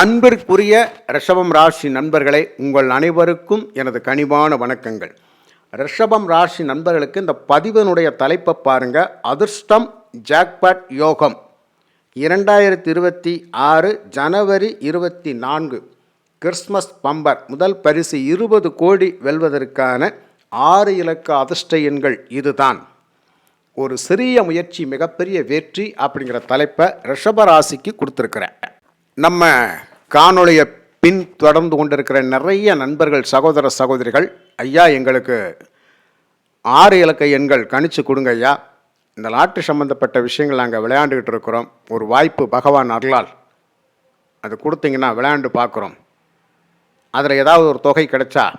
அன்பிற்குரிய ரிஷபம் ராசி நண்பர்களே உங்கள் அனைவருக்கும் எனது கனிவான வணக்கங்கள். ரிஷபம் ராசி நண்பர்களுக்கு இந்த பதிவனுடைய தலைப்பை பாருங்கள் அதிர்ஷ்டம் ஜாக்பாட் யோகம். இரண்டாயிரத்தி இருபத்தி ஆறு ஜனவரி இருபத்தி நான்கு. Christmas bumper. முதல் பரிசு இருபது கோடி வெல்வதற்கான ஆறு இலக்க அதிர்ஷ்ட எண்கள் இதுதான். ஒரு சிறிய முயற்சி மிகப்பெரிய வெற்றி அப்படிங்கிற தலைப்பை ரிஷபராசிக்கு கொடுத்துருக்குறேன். நம்ம காணொளியை பின் தொடர்ந்து கொண்டிருக்கிற நிறைய நண்பர்கள் சகோதர சகோதரிகள் ஐயா எங்களுக்கு ஆறு இலக்க எண்கள் கணிச்சு கொடுங்க ஐயா. இந்த நாட்டு சம்மந்தப்பட்ட விஷயங்கள் நாங்கள் விளையாண்டுக்கிட்டு இருக்கிறோம். ஒரு வாய்ப்பு பகவான் அருளால். அது கொடுத்தீங்கன்னா விளையாண்டு பார்க்குறோம். அதில் ஏதாவது ஒரு தொகை கிடைச்சா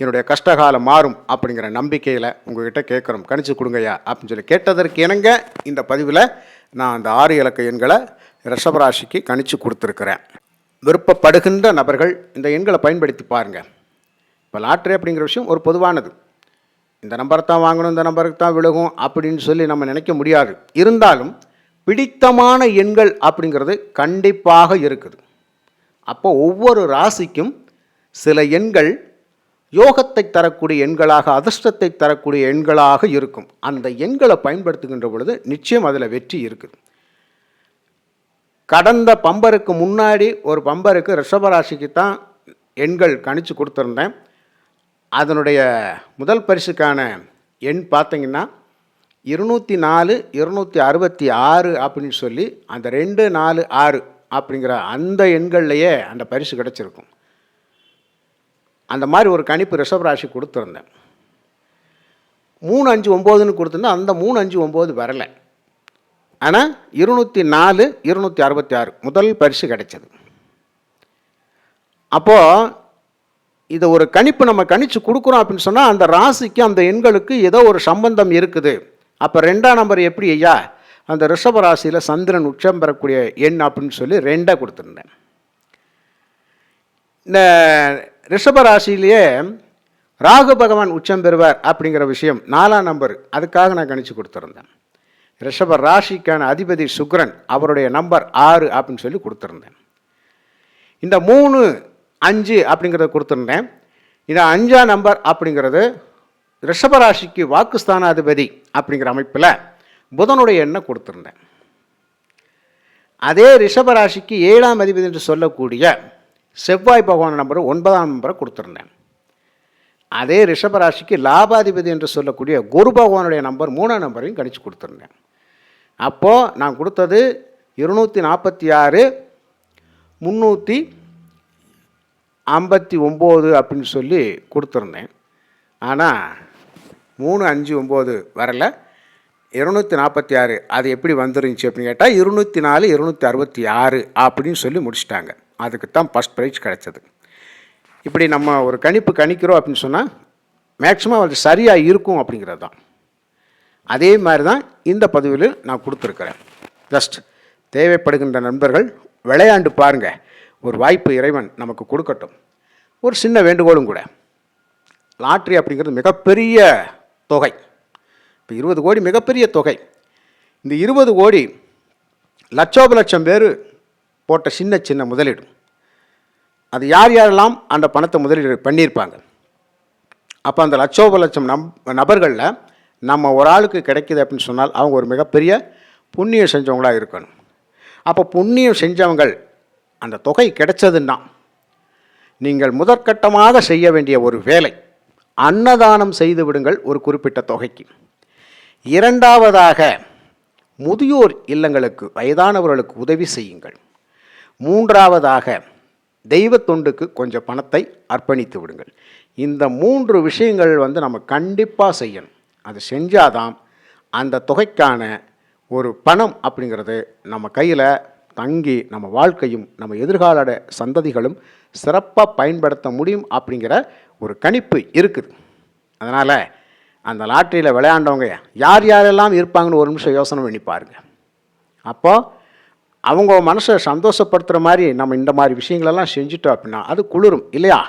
என்னுடைய கஷ்டகாலம் மாறும் அப்படிங்கிற நம்பிக்கையில் உங்ககிட்ட கேட்குறோம். கணிச்சு கொடுங்கய்யா அப்படின்னு சொல்லி கேட்டதற்கு இணங்க இந்த பதிவில் நான் அந்த ஆறு இலக்க எண்களை ரிஷபராசிக்கு கணிச்சு கொடுத்துருக்குறேன். விருப்பப்படுகின்ற நபர்கள் இந்த எண்களை பயன்படுத்தி பாருங்கள் இப்போ லாட்ரி அப்படிங்கிற விஷயம் ஒரு பொதுவானது. இந்த நம்பரை தான் வாங்கணும் இந்த நம்பருக்கு தான் விழுகும் அப்படின்னு சொல்லி நம்ம நினைக்க முடியாது. இருந்தாலும் பிடித்தமான எண்கள் அப்படிங்கிறது கண்டிப்பாக இருக்குது. அப்போ ஒவ்வொரு ராசிக்கும் சில எண்கள் யோகத்தை தரக்கூடிய எண்களாக அதிர்ஷ்டத்தை தரக்கூடிய எண்களாக இருக்கும். அந்த எண்களை பயன்படுத்துகின்ற பொழுது நிச்சயம் அதில் வெற்றி இருக்குது. கடந்த பம்பருக்கு முன்னாடி ஒரு பம்பருக்கு ரிஷபராசிக்கு தான் எண்கள் கணிச்சு கொடுத்துருந்தேன். அதனுடைய முதல் பரிசுக்கான எண் பார்த்தீங்கன்னா இருநூற்றி நாலு இருநூற்றி அறுபத்தி ஆறு அப்படின்னு சொல்லி அந்த ரெண்டு நாலு ஆறு அப்படிங்கிற அந்த எண்கள்லையே அந்த பரிசு கிடச்சிருக்கும். அந்த மாதிரி ஒரு கணிப்பு ரிஷபராசி கொடுத்துருந்தேன். மூணு அஞ்சு ஒம்போதுன்னு கொடுத்துருந்தேன் அந்த மூணு அஞ்சு ஒம்பது வரலை. ஆனால் இருநூற்றி நாலு இருநூற்றி அறுபத்தி ஆறு முதல் பரிசு கிடைச்சது. அப்போது இதை ஒரு கணிப்பு நம்ம கணிச்சு கொடுக்குறோம் அப்படின்னு சொன்னால் அந்த ராசிக்கு அந்த எண்களுக்கு ஏதோ ஒரு சம்பந்தம் இருக்குது. அப்போ ரெண்டாம் நம்பர் எப்படி ஐயா? அந்த ரிஷப ராசியில் சந்திரன் உச்சம் பெறக்கூடிய எண் அப்படின்னு சொல்லி ரெண்டாக கொடுத்துருந்தேன். இந்த ரிஷபராசியிலேயே ராகு பகவான் உச்சம் பெறுவார் அப்படிங்கிற விஷயம் நாலாம் நம்பர். அதுக்காக நான் கணிச்சு கொடுத்துருந்தேன். ரிஷப ராசிக்கான அதிபதி சுக்ரன் அவருடைய நம்பர் ஆறு அப்படின்னு சொல்லி கொடுத்துருந்தேன். இந்த மூணு அஞ்சு அப்படிங்கிறத கொடுத்துருந்தேன். இந்த அஞ்சாம் நம்பர் அப்படிங்கிறது ரிஷபராசிக்கு வாக்குஸ்தானாதிபதி அப்படிங்கிற அமைப்பில் புதனுடைய எண்ணை கொடுத்துருந்தேன். அதே ரிஷபராசிக்கு ஏழாம் அதிபதி என்று சொல்லக்கூடிய செவ்வாய் பகவான் நம்பர் ஒன்பதாம் நம்பரை கொடுத்துருந்தேன். அதே ரிஷபராசிக்கு லாபாதிபதி என்று சொல்லக்கூடிய குரு பகவானுடைய நம்பர் மூணாம் நம்பரையும் கணிச்சு கொடுத்துருந்தேன். அப்போது நான் கொடுத்தது இருநூற்றி நாற்பத்தி ஆறு முந்நூற்றி ஐம்பத்தி ஒம்பது அப்படின்னு சொல்லி கொடுத்துருந்தேன். ஆனால் மூணு அஞ்சு ஒம்பது வரல. இருநூற்றி நாற்பத்தி ஆறு அது எப்படி வந்துருந்துச்சு அப்படின்னு கேட்டால் இருநூற்றி நாலு இருநூற்றி அறுபத்தி ஆறு அப்படின்னு சொல்லி முடிச்சிட்டாங்க. அதுக்கு தான் ஃபஸ்ட் ப்ரைஸ் கிடச்சது. இப்படி நம்ம ஒரு கணிப்பு கணிக்கிறோம் அப்படின்னு சொன்னால் மேக்ஸிமம் அது சரியாக இருக்கும் அப்படிங்கிறது தான். அதே மாதிரி தான் இந்த பதிவில் நான் கொடுத்துருக்குறேன். ஜஸ்ட் தேவைப்படுகின்ற நண்பர்கள் விளையாண்டு பாருங்கள் ஒரு வாய்ப்பு இறைவன் நமக்கு கொடுக்கட்டும். ஒரு சின்ன வேண்டுகோளும் கூட. லாட்ரி அப்படிங்கிறது மிகப்பெரிய தொகை. இப்போ இருபது கோடி மிகப்பெரிய தொகை. இந்த இருபது கோடி லட்சோப லட்சம் பேர் போட்ட சின்ன சின்ன முதலீடு. அது யார் யாரெல்லாம் அந்த பணத்தை முதலீடு பண்ணியிருப்பாங்க? அப்போ அந்த லட்சோப லட்சம் நம் நபர்களில் நம்ம ஒரு ஆளுக்கு கிடைக்கிது அப்படின்னு சொன்னால் அவங்க ஒரு மிகப்பெரிய புண்ணியம் செஞ்சவங்களாக இருக்கணும். அப்போ புண்ணியம் செஞ்சவங்கள் அந்த தொகை கிடைச்சதுன்னா நீங்கள் முதற்கட்டமாக செய்ய வேண்டிய ஒரு வேலை அன்னதானம் செய்து விடுங்கள் ஒரு குறிப்பிட்ட தொகைக்கு. இரண்டாவதாக முதியோர் இல்லங்களுக்கு வயதானவர்களுக்கு உதவி செய்யுங்கள். மூன்றாவதாக தெய்வ தொண்டுக்கு கொஞ்சம் பணத்தை அர்ப்பணித்து விடுங்கள். இந்த மூன்று விஷயங்கள் வந்து நம்ம கண்டிப்பாக செய்யணும். அது செஞ்சாதான் அந்த தொகைக்கான ஒரு பணம் அப்படிங்கிறது நம்ம கையில் தங்கி நம்ம வாழ்க்கையும் நம்ம எதிர்கால சந்ததிகளும் சிறப்பாக பயன்படுத்த முடியும் அப்படிங்கிற ஒரு கணிப்பு இருக்குது. அதனால் அந்த லாட்டரியில் விளையாண்டவங்க யார் யாரெல்லாம் இருப்பாங்கன்னு ஒரு நிமிஷம் யோசனை பண்ணி பாருங்கள் அப்போது அவங்க மனசை சந்தோஷப்படுத்துகிற மாதிரி நம்ம இந்த மாதிரி விஷயங்களெல்லாம் செஞ்சுட்டோம் அப்படின்னா அது குளிரும் இல்லையா?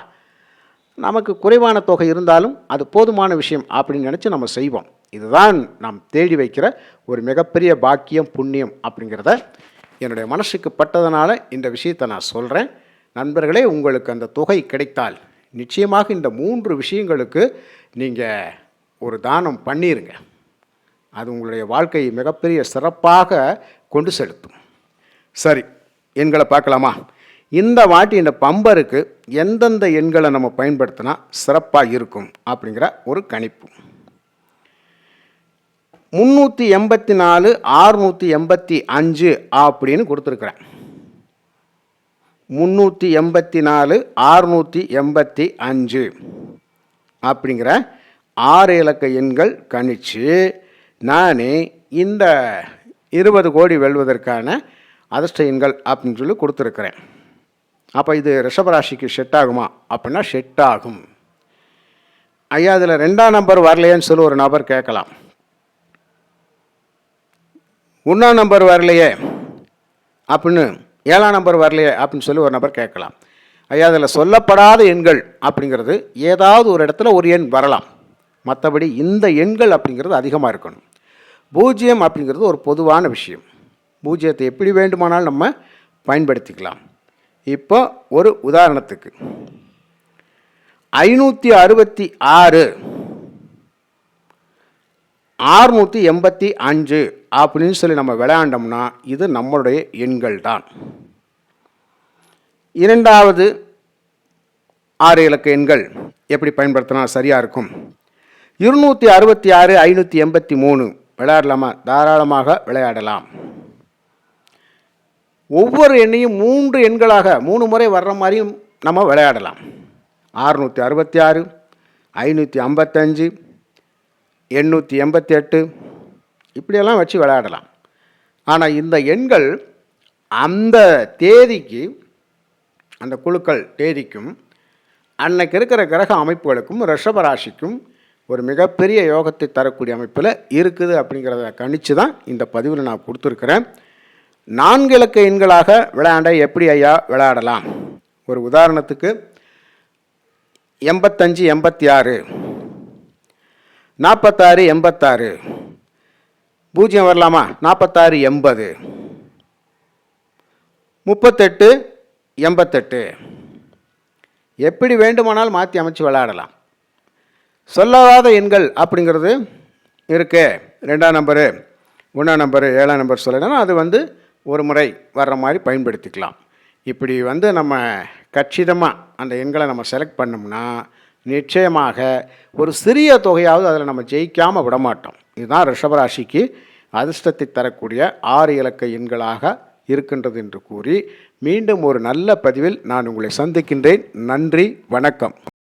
நமக்கு குறைவான தொகை இருந்தாலும் அது போதுமான விஷயம் அப்படின்னு நினச்சி நம்ம செய்வோம். இதுதான் நாம் தேடி வைக்கிற ஒரு மிகப்பெரிய பாக்கியம் புண்ணியம் அப்படிங்கிறத என்னுடைய மனசுக்கு பட்டதனால இந்த விஷயத்தை நான் சொல்கிறேன் நண்பர்களே உங்களுக்கு அந்த தொகை கிடைத்தால் நிச்சயமாக இந்த மூன்று விஷயங்களுக்கு நீங்கள் ஒரு தானம் பண்ணிடுங்க அது உங்களுடைய வாழ்க்கையை மிகப்பெரிய சிறப்பாக கொண்டு செலுத்தும். சரி எண்களை பார்க்கலாமா? இந்த வாட்டி இந்த பம்பருக்கு எந்தெந்த எண்களை நம்ம பயன்படுத்தினா சிறப்பாக இருக்கும் அப்படிங்கிற ஒரு கணிப்பு. முந்நூற்றி எண்பத்தி நாலு ஆறுநூற்றி எண்பத்தி அஞ்சு அப்படின்னு கொடுத்துருக்குறேன். முந்நூற்றி எண்பத்தி நாலு ஆறுநூற்றி எண்பத்தி அஞ்சு அப்படிங்கிற ஆறு இலக்க எண்கள் கணிச்சு நான் இந்த இருபது கோடி வெல்வதற்கான அதிர்ஷ்ட எண்கள் அப்படின்னு சொல்லி கொடுத்துருக்குறேன். அப்போ இது ரிஷபராசிக்கு செட் ஆகுமா? அப்படின்னா செட் ஆகும். ஐயா அதில் ரெண்டாம் நம்பர் வரலையேன்னு சொல்லி ஒரு நபர் கேட்கலாம். ஒன்றாம் நம்பர் வரலையே அப்படின்னு ஏழாம் நம்பர் வரலையே அப்படின்னு சொல்லி ஒரு நபர் கேட்கலாம். ஐயா அதில் சொல்லப்படாத எண்கள் அப்படிங்கிறது ஏதாவது ஒரு இடத்துல ஒரு எண் வரலாம். மற்றபடி இந்த எண்கள் அப்படிங்கிறது அதிகமாக இருக்கணும். பூஜ்ஜியம் அப்படிங்கிறது ஒரு பொதுவான விஷயம். பூஜ்ஜியத்தை எப்படி வேண்டுமானாலும் நம்ம பயன்படுத்திக்கலாம். இப்போ ஒரு உதாரணத்துக்கு. ஐநூற்றி அறுபத்தி ஆறு. ஆறுநூற்றி எண்பத்தி அஞ்சு அப்படின்னு சொல்லி நம்ம விளையாண்டோம்னா இது நம்மளுடைய எண்கள் தான். இரண்டாவது ஆறு இலக்க எண்கள் எப்படி பயன்படுத்தினா சரியாக இருக்கும். இருநூற்றி அறுபத்தி ஆறு ஐநூற்றி எண்பத்தி மூணு. விளையாடலாமா? தாராளமாக விளையாடலாம். ஒவ்வொரு எண்ணையும் மூன்று எண்களாக மூணு முறை வர்ற மாதிரியும் நம்ம விளையாடலாம். ஆறுநூற்றி அறுபத்தி ஆறு ஐநூற்றி ஐம்பத்தஞ்சு எண்ணூற்றி எண்பத்தி எட்டு இப்படியெல்லாம் வச்சு விளையாடலாம். ஆனால் இந்த எண்கள் அந்த தேதிக்கு அந்த குழுக்கள் தேதிக்கும் அன்னைக்கு இருக்கிற கிரக அமைப்புகளுக்கும் ரிஷபராசிக்கும் ஒரு மிகப்பெரிய யோகத்தை தரக்கூடிய அமைப்பில் இருக்குது அப்படிங்கிறத கணித்து தான் இந்த பதிவில் நான் கொடுத்துருக்குறேன். நான்கு இலக்க எண்களாக விளையாண்ட எப்படி ஐயா விளையாடலாம்? ஒரு உதாரணத்துக்கு எண்பத்தஞ்சு எண்பத்தி ஆறு நாற்பத்தாறு எண்பத்தாறு பூஜ்ஜியம் வரலாமா? நாற்பத்தாறு எண்பது முப்பத்தெட்டு எண்பத்தெட்டு. எப்படி வேண்டுமானால் மாற்றி அமைச்சு விளையாடலாம். சொல்லாத எண்கள் அப்படிங்கிறது இருக்கு. ரெண்டாம் நம்பரு ஒன்றாம் நம்பரு ஏழாம் நம்பர் சொல்லணும்னா அது வந்து ஒரு முறை வர்ற மாதிரி பயன்படுத்திக்கலாம். இப்படி வந்து நம்ம கச்சிதமாக அந்த எண்களை நம்ம செலக்ட் பண்ணோம்னா நிச்சயமாக ஒரு சிறிய தொகையாவது அதில் நம்ம ஜெயிக்காமல் விடமாட்டோம். இதுதான் ரிஷபராசிக்கு அதிர்ஷ்டத்தை தரக்கூடிய ஆறு இலக்க எண்களாக இருக்கின்றது என்று கூறி மீண்டும் ஒரு நல்ல பதிவில் நான் உங்களை சந்திக்கின்றேன். நன்றி வணக்கம்.